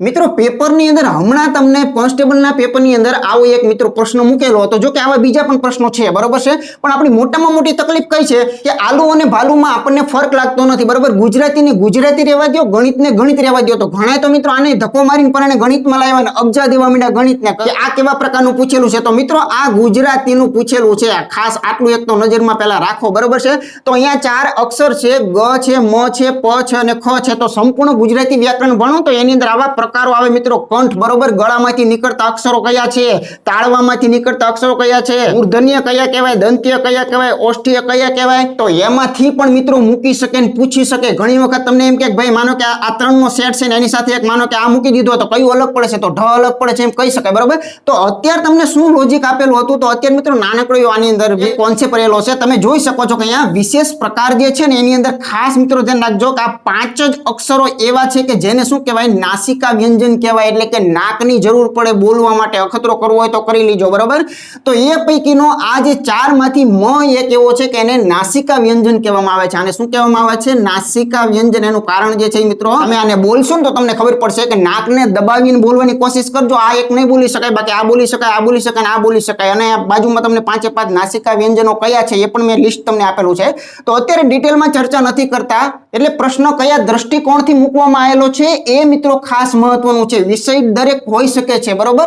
મિત્રો, પેપરની અંદર હમણાં તમને કોન્સ્ટેબલના પેપરની અંદર આવો એક મિત્રો પ્રશ્ન મૂકેલો હતો. જો કે આવા બીજા પણ પ્રશ્નો છે, બરોબર છે? પણ આપણી મોટામાં મોટી તકલીફ કઈ છે કે આલુ અને ભાલુમાં આપણને ફરક લાગતો નથી, બરોબર? ગુજરાતીને ગુજરાતી રહેવા દો ગણિતને ગણિત રહેવા દો તો ઘણા તો મિત્રો આને ધક્કો મારીને પણ ગણિતમાં લાવ્યા અને અબજા દેવા માંડ્યા ગણિતને. કે આ કેવા પ્રકારનું પૂછેલું છે? તો મિત્રો, આ ગુજરાતીનું પૂછેલું છે. ખાસ આટલું એક તો નજરમાં પહેલાં રાખો, બરોબર છે? તો અહીંયા ચાર અક્ષર છે, ગ છે, મ છે, પ છે અને ખ છે. તો સંપૂર્ણ ગુજરાતી વ્યાકરણ ભણો તો એની અંદર આવા પ્રકારો આવે મિત્રો. કંઠ બરોબર ગળામાંથી નીકળતા અક્ષરો કયા છે? તાળવામાંથી નીકળતા અક્ષરો કયા છે? મૂર્ધન્ય કયા કહેવાય? દંત્ય કયા કહેવાય? ઓષ્ઠિય કયા કહેવાય? તો એમાંથી પણ મિત્રો મૂકી શકે ને પૂછી શકે. ઘણી વખત તમને એમ કે ભાઈ માનો કે આ ત્રણનો સેટ છે ને એની સાથે એક માનો કે આ મૂકી દીધો તો કયું અલગ પડે છે? તો ઢ અલગ પડે છે એમ કહી શકાય, બરોબર? તો અત્યારે તમને શું લોજિક આપેલું હતું? તો અત્યારે મિત્રો નાનકડો આની અંદર કોન્સેપ્ટ રહેલો છે, તમે જોઈ શકો છો કે અહીંયા વિશેષ પ્રકાર જે છે ને એની અંદર ખાસ મિત્રો ધ્યાન રાખજો કે આ પાંચ જ અક્ષરો એવા છે કે જેને શું કહેવાય? નાસિકા વ્યંજન કહેવાય એટલે કે નાકની જરૂર પડે બોલવા માટે અખતરો કરવો હોય તો કરી લીજો, બરાબર? તો એ પૈકીનો આ જે ચારમાંથી મ એક એવો છે કે એને નાસિકા વ્યંજન કહેવામાં આવે છે. આને શું કહેવામાં આવે છે? નાસિકા વ્યંજન એનું કારણ જે છે મિત્રો તમે આને બોલશો ને તો તમને ખબર પડશે કે નાકને દબાવીને બોલવાની કોશિશ કરજો. આ એક નહીં બોલી શકાય, બાકી આ બોલી શકાય, આ બોલી શકાય આ બોલી શકાય. અને બાજુમાં તમને પાંચે પાંચ નાસિકા વ્યંજનો કયા છે એ પણ મેં લિસ્ટ તમને આપેલું છે. તો અત્યારે ડિટેલમાં ચર્ચા નથી કરતા, એટલે પ્રશ્ન કયા દ્રષ્ટિકોણથી મૂકવામાં આવેલો છે એ મિત્રો ખાસ મહત્વનું છે. વિષય દરેક હોઈ શકે છે બરોબર?